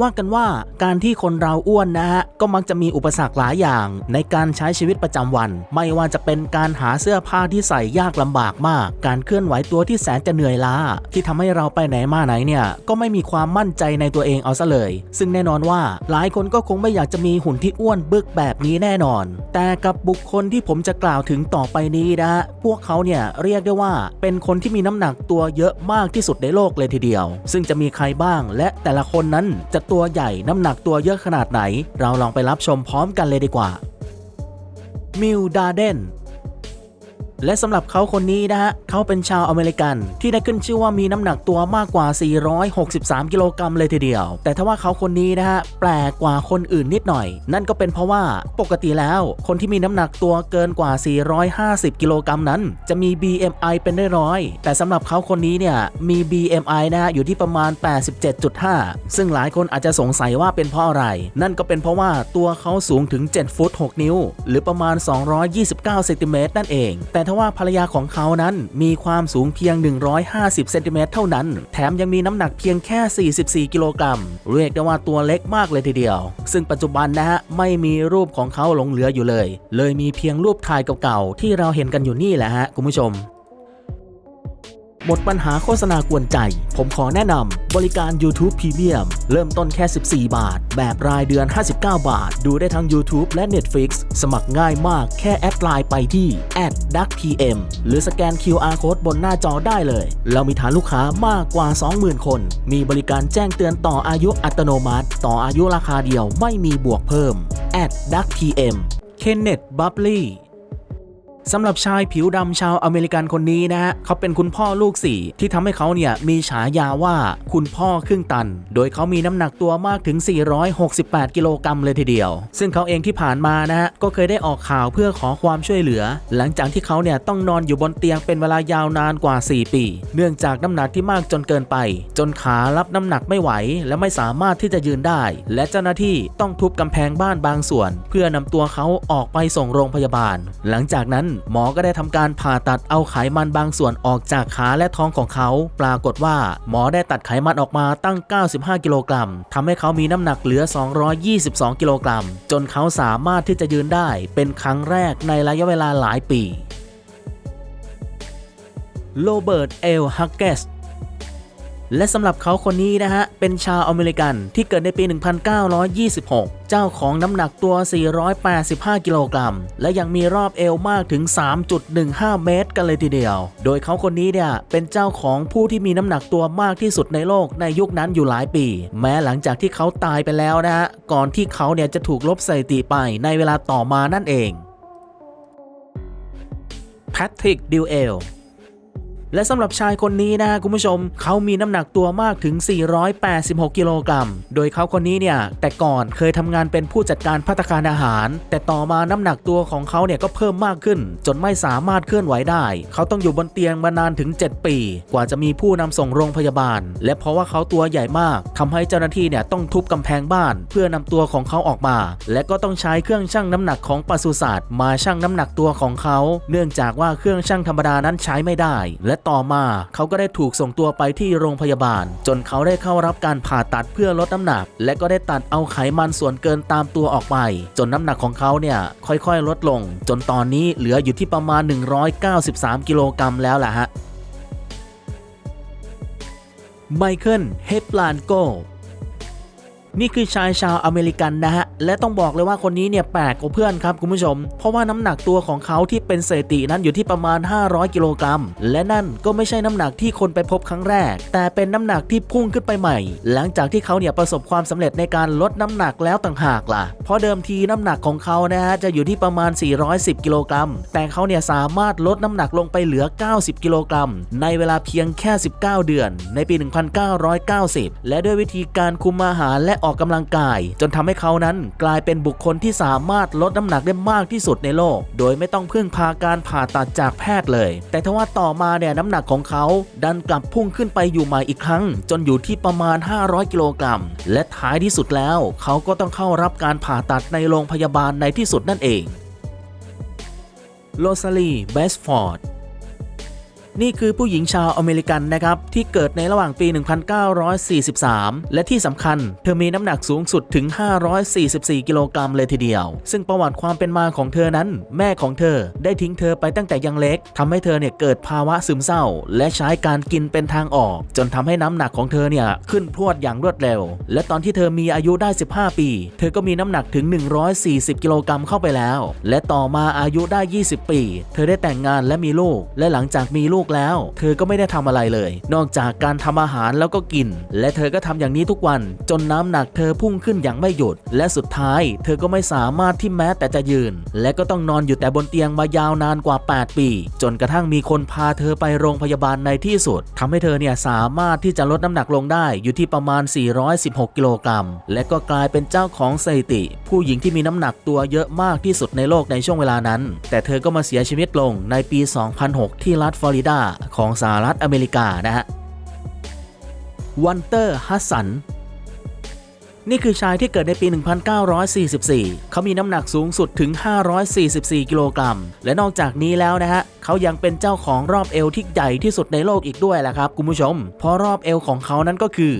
ว่ากันว่าการที่คนเราอ้วนนะฮะก็มักจะมีอุปสรรคหลายอย่าง ในการใช้ชีวิตประจำวัน ไม่ว่าจะเป็นการหาเสื้อผ้าที่ใส่ยากลำบากมาก การเคลื่อนไหวตัวที่แสนจะเหนื่อยล้า ที่ทำให้เราไปไหนมาไหนเนี่ยก็ไม่มีความมั่นใจในตัวเองเอาซะเลย ซึ่งแน่นอนว่าหลายคนก็คงไม่อยากจะมีหุ่นที่อ้วนบึกแบบนี้แน่นอน แต่กับบุคคลที่ผมจะกล่าวถึงต่อไปนี้นะ พวกเขาเนี่ยเรียกได้ว่าเป็นคนที่มีน้ำหนักตัวเยอะมากที่สุดในโลกเลยทีเดียว ซึ่งจะมีใครบ้างและแต่ละคนนั้นจะตัวใหญ่น้ำหนักตัวเยอะขนาดไหน เราลองไปรับชมพร้อมกันเลยดีกว่ามิลดาเดน และสำหรับเขาคนนี้นะฮะเขาเป็นชาวอเมริกัน ที่ได้ขึ้นชื่อว่ามีน้ำหนักตัวมากกว่า 463 กิโลกรัมเลยทีเดียว แต่ถ้าว่าเขาคนนี้นะฮะแปลกกว่าคนอื่นนิดหน่อย นั่นก็เป็นเพราะว่าปกติแล้วคนที่มีน้ำหนักตัวเกินกว่า 450 กิโลกรัมนั้น จะมี BMI เป็นได้ร้อยแต่สำหรับเขาคนนี้เนี่ยมี BMI นะฮะอยู่ที่ประมาณ 87.5 ซึ่งหลายคนอาจจะสงสัยว่าเป็นเพราะอะไร นั่นก็เป็นเพราะว่าตัวเขาสูงถึง 7 ฟุต 6 นิ้ว หรือประมาณ 229 เซนติเมตรนั่นเอง แต่ทว่าภรรยาของเขานั้นมีความสูงเพียง 150 เซนติเมตรเท่านั้น แถมยังมีน้ำหนักเพียงแค่ 44 กิโลกรัม เรียกได้ว่าตัวเล็กมากเลยทีเดียว ซึ่งปัจจุบันนะฮะไม่มีรูปของเขาหลงเหลืออยู่เลย เลยมีเพียงรูปถ่ายเก่าๆที่เราเห็นกันอยู่นี่แหละฮะคุณผู้ชม หมดปัญหาโฆษณากวนใจ ผมขอแนะนำบริการ YouTube Premium เริ่มต้นแค่ 14 บาท แบบรายเดือน 59 บาท ดูได้ทั้ง YouTube และ Netflix สมัครง่ายมากแค่แอดไลน์ไปที่ @duckpm หรือสแกน QR Code บนหน้าจอได้เลย เรามีฐานลูกค้ามากกว่า 20,000 คน มีบริการแจ้งเตือนต่ออายุอัตโนมัติ ต่ออายุราคาเดียวไม่มีบวกเพิ่ม @duckpm Kenneth Bubbly สำหรับชายผิวดำชาวอเมริกันคนนี้นะฮะเขาเป็นคุณพ่อลูกสี่ที่ทำให้เขาเนี่ยมีฉายาว่าคุณพ่อครึ่งตัน โดยเขามีน้ำหนักตัวมากถึง 468 กิโลกรัมเลยทีเดียว ซึ่งเขาเองที่ผ่านมานะฮะก็เคยได้ออกข่าวเพื่อขอความช่วยเหลือ หลังจากที่เขาเนี่ยต้องนอนอยู่บนเตียงเป็นเวลายาวนานกว่า 4 ปี เนื่องจากน้ำหนักที่มากจนเกินไป จนขารับน้ำหนักไม่ไหว และไม่สามารถที่จะยืนได้ และเจ้าหน้าที่ต้องทุบกำแพงบ้านบางส่วน เพื่อนำตัวเขาออกไปส่งโรงพยาบาล หลังจากนั้นหมอก็ได้ทำการผ่าตัดเอาไขมันบางส่วนออกจากขาและท้องของเขา ปรากฏว่า หมอได้ตัดไขมันออกมาตั้ง 95 กิโลกรัมทำให้เขามีน้ำหนักเหลือ 222 กิโลกรัม จนเขาสามารถที่จะยืนได้เป็นครั้งแรกในระยะเวลาหลายปีโรเบิร์ต เอล ฮักเกส และสำหรับเขาคนนี้นะฮะ เป็นชาวอเมริกันที่เกิดในปี 1926 เจ้าของน้ำหนักตัว 485 กิโลกรัม และยังมีรอบเอวมากถึง 3.15 เมตร กันเลยทีเดียว โดยเขาคนนี้เนี่ย เป็นเจ้าของผู้ที่มีน้ำหนักตัวมากที่สุดในโลกในยุคนั้นอยู่หลายปี แม้หลังจากที่เขาตายไปแล้วนะฮะ ก่อนที่เขาเนี่ยจะถูกลบสถิติไปในเวลาต่อมานั่นเองแพทริกดิวเอล และสำหรับชายคนนี้นะคุณผู้ชม เขามีน้ำหนักตัวมากถึง 486 กิโลกรัม โดยเขาคนนี้เนี่ย แต่ก่อนเคยทำงานเป็นผู้จัดการพัตคารอาหาร แต่ต่อมาน้ำหนักตัวของเขาเนี่ยก็เพิ่มมากขึ้น จนไม่สามารถเคลื่อนไหวได้ เขาต้องอยู่บนเตียงมานานถึง 7 ปี กว่าจะมีผู้นำส่งโรงพยาบาล และเพราะว่าเขาตัวใหญ่มากทำให้เจ้าหน้าที่เนี่ยต้องทุบกำแพงบ้าน เพื่อนำตัวของเขาออกมา และก็ต้องใช้เครื่องชั่งน้ำหนักของปศุสัตว์มาชั่งน้ำหนักตัวของเขา เนื่องจากว่าเครื่องชั่งธรรมดานั้นใช้ไม่ได้ และต่อมาเขาก็ได้ถูกส่งตัวไปที่โรงพยาบาล จนเขาได้เข้ารับการผ่าตัดเพื่อลดน้ำหนัก และก็ได้ตัดเอาไขมันส่วนเกินตามตัวออกไป จนน้ำหนักของเขาเนี่ยค่อยๆ ลดลง จนตอนนี้เหลืออยู่ที่ประมาณ 193 กิโลกรัมแล้วล่ะฮะไมเคิล เฮปลานโก นี่คือชายชาวอเมริกันนะฮะ และต้องบอกเลยว่าคนนี้เนี่ยแปลกกว่าเพื่อนครับคุณผู้ชม เพราะว่าน้ำหนักตัวของเขาที่เป็นสถิตินั้นอยู่ที่ประมาณ 500 กิโลกรัม และนั่นก็ไม่ใช่น้ำหนักที่คนไปพบครั้งแรก แต่เป็นน้ำหนักที่พุ่งขึ้นไปใหม่ หลังจากที่เขาเนี่ยประสบความสำเร็จในการลดน้ำหนักแล้วต่างหากล่ะ เพราะเดิมทีน้ำหนักของเขานะฮะจะอยู่ที่ประมาณ 410 กิโลกรัม แต่เขาเนี่ยสามารถลดน้ำหนักลงไปเหลือ 90 กิโลกรัม ในเวลาเพียงแค่ 19 เดือน ในปี 1990 และด้วยวิธีการคุมอาหารและออกกำลังกาย จนทำให้เขานั้นกลายเป็นบุคคลที่สามารถลดน้ำหนักได้มากที่สุดในโลก โดยไม่ต้องพึ่งพาการผ่าตัดจากแพทย์เลย แต่ทว่าต่อมาเนี่ยน้ำหนักของเขาดันกลับพุ่งขึ้นไปอยู่ใหม่อีกครั้ง จนอยู่ที่ประมาณ 500 กิโลกรัม และท้ายที่สุดแล้วเขาก็ต้องเข้ารับการผ่าตัดในโรงพยาบาลในที่สุดนั่นเองโรซาลีเบสฟอร์ด นี่คือผู้หญิงชาวอเมริกันนะครับ ที่เกิดในระหว่างปี 1943 และที่สำคัญ เธอมีน้ำหนักสูงสุดถึง 544 กิโลกรัมเลยทีเดียว ซึ่งประวัติความเป็นมาของเธอนั้น แม่ของเธอได้ทิ้งเธอไปตั้งแต่ยังเล็กทำให้เธอเนี่ยเกิดภาวะซึมเศร้า และใช้การกินเป็นทางออก จนทำให้น้ำหนักของเธอเนี่ยขึ้นพรวดอย่างรวดเร็ว และตอนที่เธอมีอายุได้ 15 ปี เธอก็มีน้ำหนักถึง 140 กิโลกรัมเข้าไปแล้ว และต่อมาอายุได้ 20 ปี เธอได้แต่งงานและมีลูก และหลังจากมีลูกแล้ว เธอก็ไม่ได้ทำอะไรเลย นอกจากการทำอาหารแล้วก็กิน และเธอก็ทำอย่างนี้ทุกวัน จนน้ำหนักเธอพุ่งขึ้นอย่างไม่หยุด และสุดท้าย เธอก็ไม่สามารถที่แม้แต่จะยืน และก็ต้องนอนอยู่แต่บนเตียงมายาวนานกว่า 8 ปี จนกระทั่งมีคนพาเธอไปโรงพยาบาลในที่สุดทำให้เธอเนี่ยสามารถที่จะลดน้ำหนักลงได้อยู่ที่ประมาณ 416 กิโลกรัม และก็กลายเป็นเจ้าของสถิติ ผู้หญิงที่มีน้ำหนักตัวเยอะมากที่สุดในโลกในช่วงเวลานั้น แต่เธอก็มาเสียชีวิตลงในปี 2006 ที่รัฐฟลอริดาของสหรัฐอเมริกานะฮะวันเตอร์ฮัสสัน นี่คือชายที่เกิดในปี 1944 เขามีน้ำหนักสูงสุดถึง 544 กิโลกรัม และนอกจากนี้แล้วนะฮะเขายังเป็นเจ้าของรอบเอวที่ใหญ่ที่สุดในโลกอีกด้วยแหละครับคุณผู้ชม เพราะรอบเอวของเขานั้นก็คือ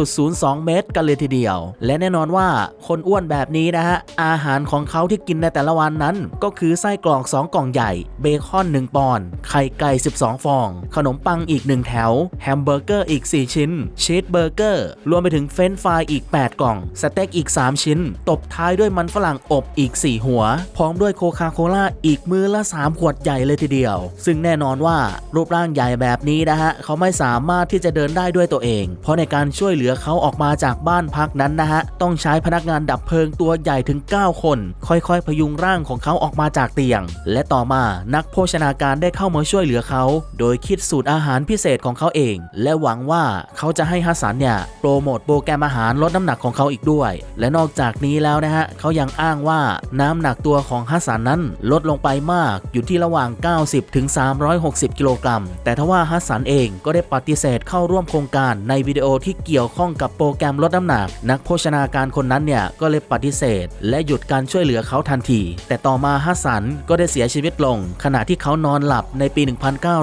3.02 เมตรกันเลยทีเดียว และแน่นอนว่าคนอ้วนแบบนี้นะฮะ อาหารของเขาที่กินในแต่ละวันนั้น ก็คือไส้กรอก 2 กล่องใหญ่ เบคอน 1 ปอนด์ไข่ไก่ 12 ฟอง ขนมปังอีก 1 แถว แฮมเบอร์เกอร์อีก 4 ชิ้น ชีสเบอร์เกอร์ รวมไปถึงเฟรนฟรายอีก 8 กล่อง สเต็กอีก 3 ชิ้น ตบท้ายด้วยมันฝรั่งอบอีก 4 หัว พร้อมด้วยโคคาโคล่าอีกมือละ 3 ขวดใหญ่เลยทีเดียวเดียว ซึ่งแน่นอนว่ารูปร่างใหญ่แบบนี้นะฮะเขาไม่สามารถที่จะเดินได้ด้วยตัวเอง เพราะในการช่วยเหลือเขาออกมาจากบ้านพักนั้นนะฮะต้องใช้พนักงานดับเพลิงตัวใหญ่ถึง 9 คน ค่อยๆ พยุงร่างของเขาออกมาจากเตียง และต่อมานักโภชนาการได้เข้ามาช่วยเหลือเขา โดยคิดสูตรอาหารพิเศษของเขาเอง และหวังว่าเขาจะให้ฮัสซันเนี่ยโปรโมทโปรแกรมอาหารลดน้ำหนักของเขาอีกด้วย และนอกจากนี้แล้วนะฮะเขายังอ้างว่าน้ำหนักตัวของฮัสซันนั้นลดลงไปมากอยู่ที่ระหว่าง 9 190-360 กิโลกรัม แต่ทว่าฮัสซันเองก็ได้ปฏิเสธเข้าร่วมโครงการในวิดีโอที่เกี่ยวข้องกับโปรแกรมลดน้ำหนัก นักโภชนาการคนนั้นเนี่ย ก็เลยปฏิเสธ และหยุดการช่วยเหลือเขาทันที แต่ต่อมาฮัสซันก็ได้เสียชีวิตลง ขณะที่เขานอนหลับในปี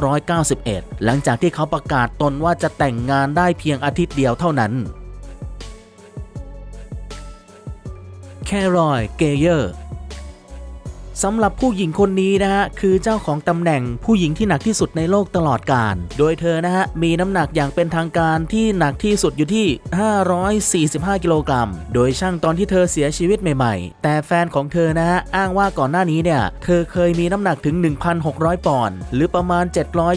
1991 หลังจากที่เขาประกาศตนว่าจะแต่งงานได้เพียงอาทิตย์เดียวเท่านั้นแครอย เกเยอร์ สำหรับผู้หญิงคนนี้นะฮะคือเจ้าของตำแหน่งผู้หญิงที่หนักที่สุดในโลกตลอดกาล โดยเธอนะฮะมีน้ำหนักอย่างเป็นทางการที่หนักที่สุดอยู่ที่ 545 กิโลกรัม โดยช่างตอนที่เธอเสียชีวิตใหม่ๆ แต่แฟนของเธอนะฮะอ้างว่าก่อนหน้านี้เนี่ยเธอเคยมีน้ำหนักถึง 1,600 ปอนด์หรือประมาณ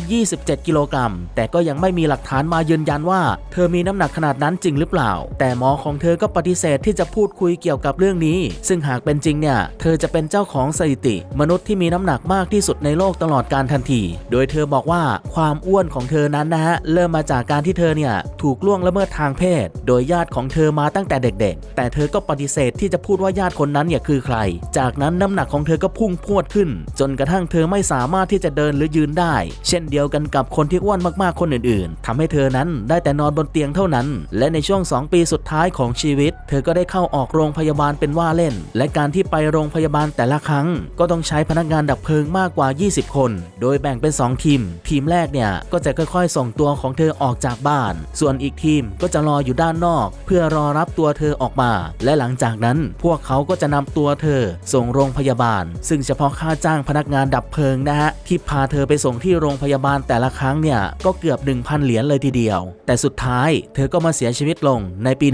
727 กิโลกรัม แต่ก็ยังไม่มีหลักฐานมายืนยันว่า เธอมีน้ำหนักขนาดนั้นจริงหรือเปล่า แต่หมอของเธอก็ปฏิเสธที่จะพูดคุยเกี่ยวกับเรื่องนี้ ซึ่งหากเป็นจริงเนี่ยเธอจะเป็นเจ้าของสถิติ มนุษย์ที่มีน้ำหนักมากที่สุดในโลกตลอดการทันที โดยเธอบอกว่าความอ้วนของเธอนั้นนะฮะเริ่มมาจากการที่เธอเนี่ยถูกล่วงละเมิดทางเพศ โดยญาติของเธอมาตั้งแต่เด็ก ๆ แต่เธอก็ปฏิเสธที่จะพูดว่าญาติคนนั้นเนี่ยคือใคร จากนั้นน้ำหนักของเธอก็พุ่งพรวดขึ้น จนกระทั่งเธอไม่สามารถที่จะเดินหรือยืนได้ เช่นเดียวกันกับคนที่อ้วนมากๆคนอื่น ๆทำให้เธอนั้นได้แต่นอนบนเตียงเท่านั้น และในช่วง 2 ปีสุดท้ายของชีวิต เธอก็ได้เข้าออกโรงพยาบาลเป็นว่าเล่น และการที่ไปโรงพยาบาลแต่ละครั้งก็ต้องใช้พนักงานดับเพลิงมากกว่า 20 คน โดยแบ่งเป็น 2 ทีม ทีมแรกเนี่ยก็จะค่อยๆ ส่งตัวของเธอออกจากบ้าน ส่วนอีกทีมก็จะรออยู่ด้านนอก เพื่อรอรับตัวเธอออกมา และหลังจากนั้นพวกเขาก็จะนำตัวเธอ ส่งโรงพยาบาล ซึ่งเฉพาะค่าจ้างพนักงานดับเพลิงนะฮะที่พาเธอไปส่งที่โรงพยาบาลแต่ละครั้งเนี่ยก็เกือบ 1,000 เหรียญเลยทีเดียว แต่สุดท้ายเธอก็มาเสียชีวิตลงในปี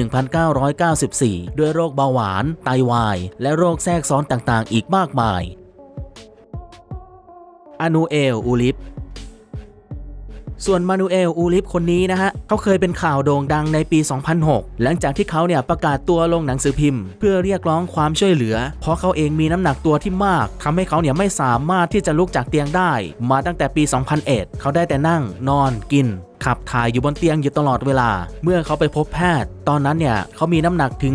1994 ด้วยโรคเบาหวาน ไตวาย และโรคแทรกซ้อนต่างๆ อีกมากมายอานูเอล อูลิฟส่วนมานูเอล อูลิฟคนนี้นะฮะ เขาเคยเป็นข่าวโด่งดังในปี 2006 หลังจากที่เขาเนี่ยประกาศตัวลงหนังสือพิมพ์ เพื่อเรียกร้องความช่วยเหลือ เพราะเขาเองมีน้ำหนักตัวที่มากทำให้เขาเนี่ยไม่สามารถที่จะลุกจากเตียงได้ มาตั้งแต่ปี 2001 เขาได้แต่นั่งนอนกิน ขับถ่ายอยู่บนเตียงอยู่ตลอดเวลา เมื่อเขาไปพบแพทย์ ตอนนั้นเนี่ยเขามีน้ำหนักถึง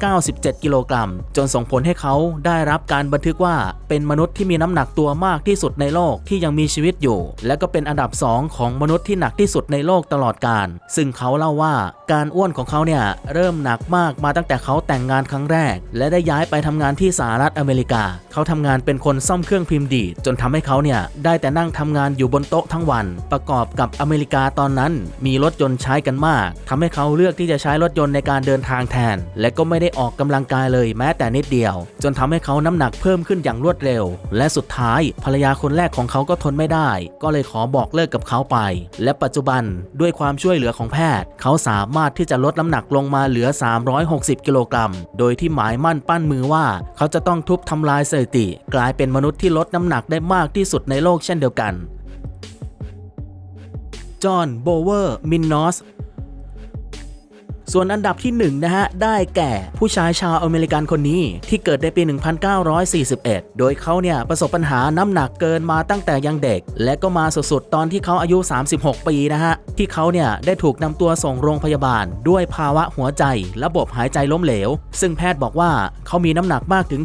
597 กิโลกรัม จนส่งผลให้เขาได้รับการบันทึกว่าเป็นมนุษย์ที่มีน้ำหนักตัวมากที่สุดในโลกที่ยังมีชีวิตอยู่ และก็เป็นอันดับ 2 ของมนุษย์ที่หนักที่สุดในโลกตลอดกาลซึ่งเขาเล่าว่าการอ้วนของเขาเนี่ยเริ่มหนักมากมาตั้งแต่เขาแต่งงานครั้งแรก และได้ย้ายไปทำงานที่สหรัฐอเมริกา เขาทำงานเป็นคนซ่อมเครื่องพิมพ์ดีดจนทำให้เขาเนี่ยได้แต่นั่งทำงานอยู่บนโต๊ะทั้งวัน ประกอบกับอเมริกาตอนนั้นมีรถยนต์ใช้กันมากทำให้เขาเลือกที่จะใช้รถยนต์ในการเดินทางแทน และก็ไม่ได้ออกกำลังกายเลยแม้แต่นิดเดียว จนทำให้เขาน้ำหนักเพิ่มขึ้นอย่างรวดเร็ว และสุดท้ายภรรยาคนแรกของเขาก็ทนไม่ได้ ก็เลยขอบอกเลิกกับเขาไป และปัจจุบันด้วยความช่วยเหลือของแพทย์ เขาสามารถที่จะลดน้ำหนักลงมาเหลือ 360 กิโลกรัม โดยที่หมายมั่นปั้นมือว่า เขาจะต้องทุบทำลายสถิติ กลายเป็นมนุษย์ที่ลดน้ำหนักได้มากที่สุดในโลกเช่นเดียวกัน จอห์นโบเวอร์มินนอส ส่วนอันดับที่1นะฮะได้แก่ผู้ชายชาวอเมริกันคนนี้ที่เกิดในปี 1941 โดยเขาเนี่ยประสบปัญหาน้ำหนักเกินมาตั้งแต่ยังเด็ก และก็มาสุดๆ ตอนที่เขาอายุ 36 ปีนะฮะ ที่เขาเนี่ยได้ถูกนำตัวส่งโรงพยาบาล ด้วยภาวะหัวใจ ระบบหายใจล้มเหลว ซึ่งแพทย์บอกว่าเขามีน้ำหนักมากถึง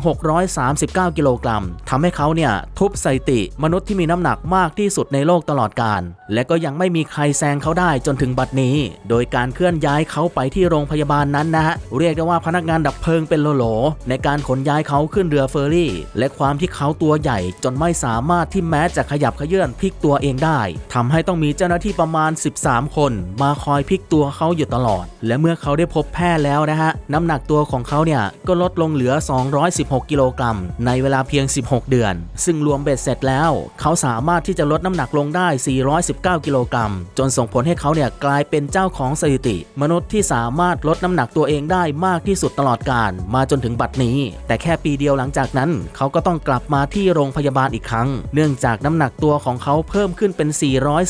639 กิโลกรัมทำให้เขาเนี่ยทุบสถิติมนุษย์ที่มีน้ำหนักมากที่สุดในโลกตลอดกาลและก็ยังไม่มีใครแซงเขาได้จนถึงบัดนี้ โดยการเคลื่อนย้ายเขาไปที่โรงพยาบาลนั้นนะฮะเรียกได้ว่าพนักงานดับเพลิงเป็นโลโหลในการขนย้ายเขาขึ้นเรือเฟอร์รี่ และความที่เขาตัวใหญ่จนไม่สามารถที่แม้จะขยับขยื่นพลิกตัวเองได้ทำให้ต้องมีเจ้าหน้าที่ประมาณ 13 คน มาคอยพลิกตัวเขาอยู่ตลอด และเมื่อเขาได้พบแพทย์แล้วนะฮะน้ำหนักตัวของเขาเนี่ยก็ลดลงเหลือ 216 กิโลกรัมในเวลาเพียง 16 เดือน ซึ่งรวมเบ็ดเสร็จแล้ว เขาสามารถที่จะลดน้ำหนักลงได้ 419 กิโลกรัมจนส่งผลให้เขาเนี่ยกลายเป็นเจ้าของสถิติ มนุษย์ที่สามารถลดน้ำหนักตัวเองได้มากที่สุดตลอดการ มาจนถึงบัดนี้ แต่แค่ปีเดียวหลังจากนั้น เขาก็ต้องกลับมาที่โรงพยาบาลอีกครั้ง เนื่องจากน้ำหนักตัวของเขาเพิ่มขึ้นเป็น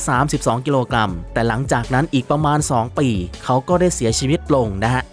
432 กิโลกรัม แต่หลังจากนั้นอีกประมาณ 2 ปี เขาก็ได้เสียชีวิตลงนะฮะ